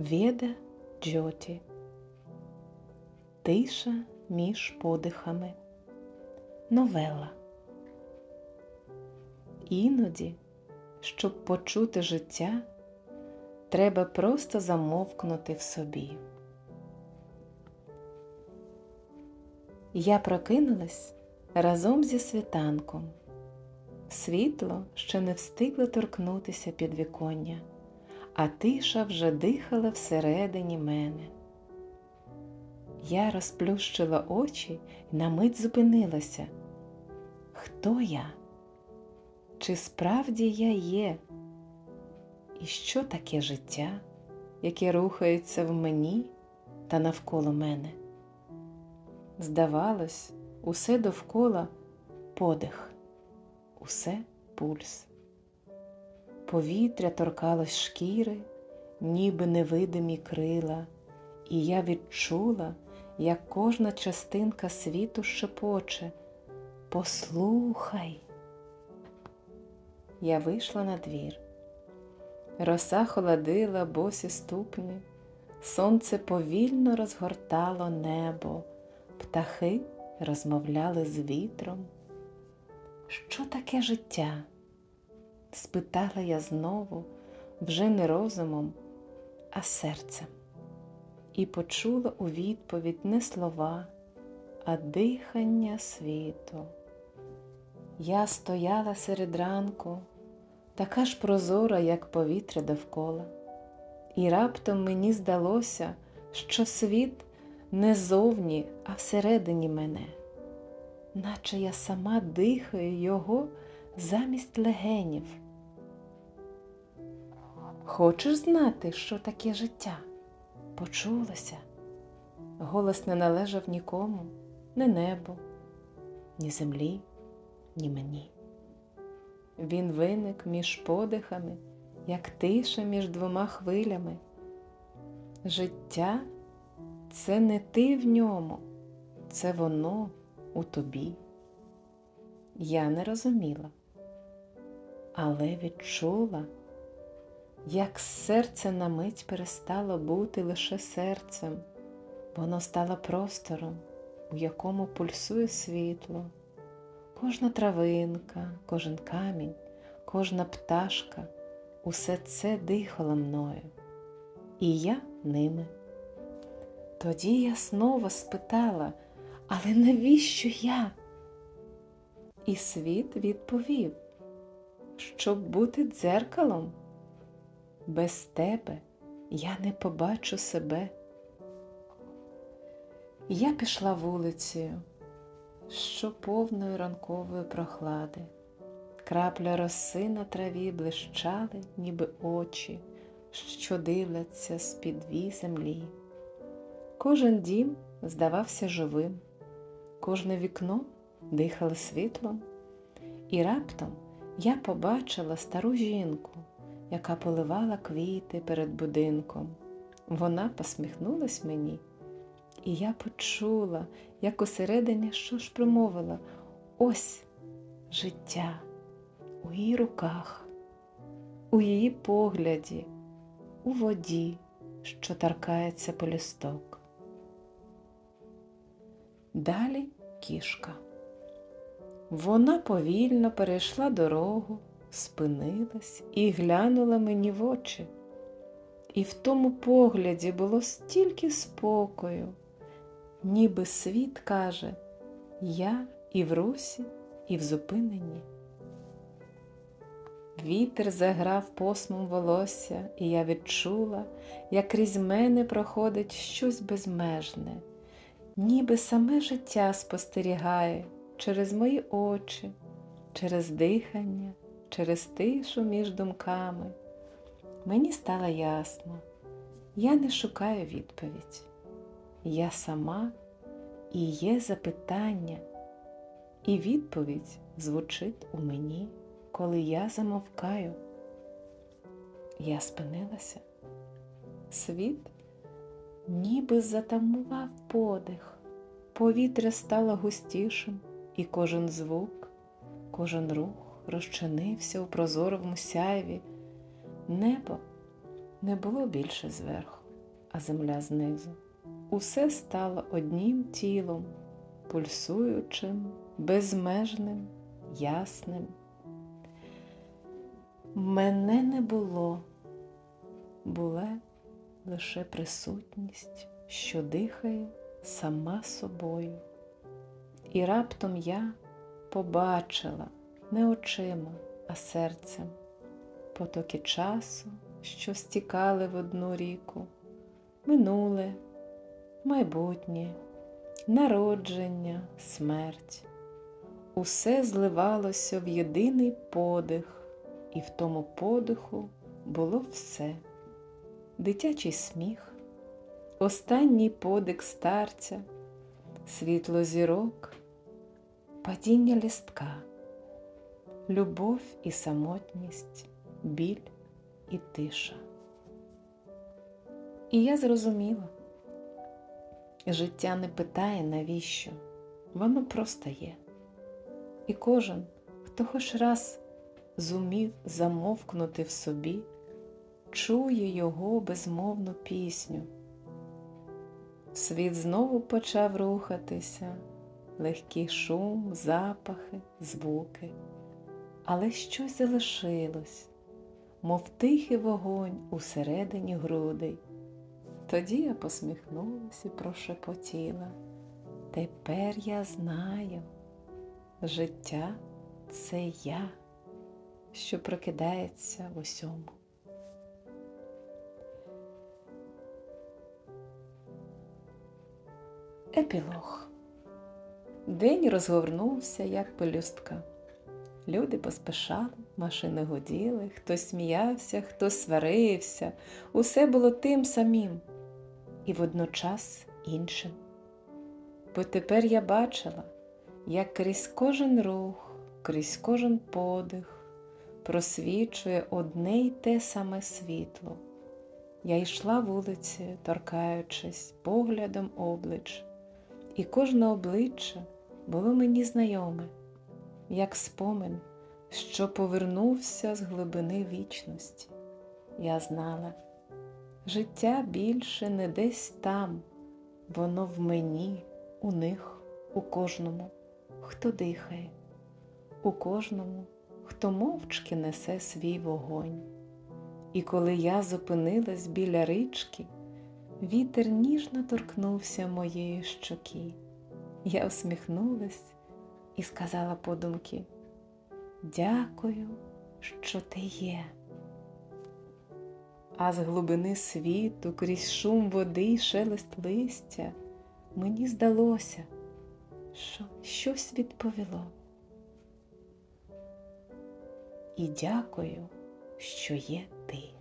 Веда Джоті. Тиша між подихами. Новела. Іноді, щоб почути життя, треба просто замовкнути в собі. Я прокинулась разом зі світанком. Світло ще не встигло торкнутися під віконня, а тиша вже дихала всередині мене. Я розплющила очі і на мить зупинилася. Хто я? Чи справді я є? І що таке життя, яке рухається в мені та навколо мене? Здавалось, усе довкола подих, усе пульс. Повітря торкалось шкіри, ніби невидимі крила, і я відчула, як кожна частинка світу шепоче Послухай. Я вийшла на двір. Роса холодила босі ступні, сонце повільно розгортало небо, птахи розмовляли з вітром. Що таке життя? Спитала я знову, вже не розумом, а серцем, і почула у відповідь не слова, а дихання світу. Я стояла серед ранку, така ж прозора, як повітря довкола, і раптом мені здалося, що світ не зовні, а всередині мене, наче я сама дихаю його замість легенів. Хочеш знати, що таке життя? Почулося. Голос не належав нікому, ні небу, ні землі, ні мені. Він виник між подихами, як тиша між двома хвилями. Життя це не ти в ньому, це воно у тобі. Я не розуміла, але відчула, як серце на мить перестало бути лише серцем, воно стало простором, у якому пульсує світло. Кожна травинка, кожен камінь, кожна пташка, усе це дихало мною, і я ними. Тоді я знову спитала, але навіщо я? І світ відповів, щоб бути дзеркалом. Без тебе я не побачу себе. Я пішла вулицею, що повною ранкової прохлади. Крапля роси на траві блищали, ніби очі, що дивляться з-під дві землі. Кожен дім здавався живим, кожне вікно дихало світлом, і раптом я побачила стару жінку, яка поливала квіти перед будинком. Вона посміхнулась мені, і я почула, як усередині що ж промовила ось життя у її руках, у її погляді, у воді, що торкається полісток. Далі кішка. Вона повільно перейшла дорогу, спинилась і глянула мені в очі. І в тому погляді було стільки спокою, ніби світ каже Я і в русі, і в зупиненні. Вітер заграв посмом волосся, і я відчула, як крізь мене проходить щось безмежне, ніби саме життя спостерігає через мої очі, через дихання, через тишу між думками. Мені стало ясно, я не шукаю відповідь. Я сама і є запитання, і відповідь звучить у мені, коли я замовкаю. Я спинилася. Світ ніби затамував подих, повітря стало густішим, і кожен звук, кожен рух розчинився у прозоровому сяйві. Небо не було більше зверху. а земля знизу. Усе стало однім тілом, пульсуючим, безмежним, ясним. Мене не було, була лише присутність, що дихає сама собою. І раптом я побачила не очима, а серцем потоки часу, що стікали в одну ріку, минуле, майбутнє, народження, смерть. Усе зливалося в єдиний подих, і в тому подиху було все. Дитячий сміх, останній подих старця, світло зірок, падіння лістка, любов і самотність, біль і тиша. І я зрозуміла, життя не питає, навіщо, воно просто є. І кожен, хто хоч раз зумів замовкнути в собі, чує його безмовну пісню. Світ знову почав рухатися, легкий шум, запахи, звуки, але щось залишилось, мов тихий вогонь усередині грудей. Тоді я посміхнулася і прошепотіла. Тепер я знаю, життя це я, що прокидається в усьому. Епілог. День розгорнувся, як пелюстка. Люди поспішали, машини гуділи, хтось сміявся, хтось сварився, усе було тим самим і водночас іншим. Бо тепер я бачила, як крізь кожен рух, крізь кожен подих просвічує одне й те саме світло. Я йшла вулицею, торкаючись поглядом облич, і кожне обличчя було мені знайоме, як спомин, що повернувся з глибини вічності. Я знала, життя більше не десь там, воно в мені, у них, у кожному, хто дихає, у кожному, хто мовчки несе свій вогонь. І коли я зупинилась біля річки, вітер ніжно торкнувся моєї щоки. Я усміхнулась і сказала подумки Дякую, що ти є. А з глибини світу, крізь шум води й шелест листя, мені здалося, що щось відповіло. І дякую, що є ти.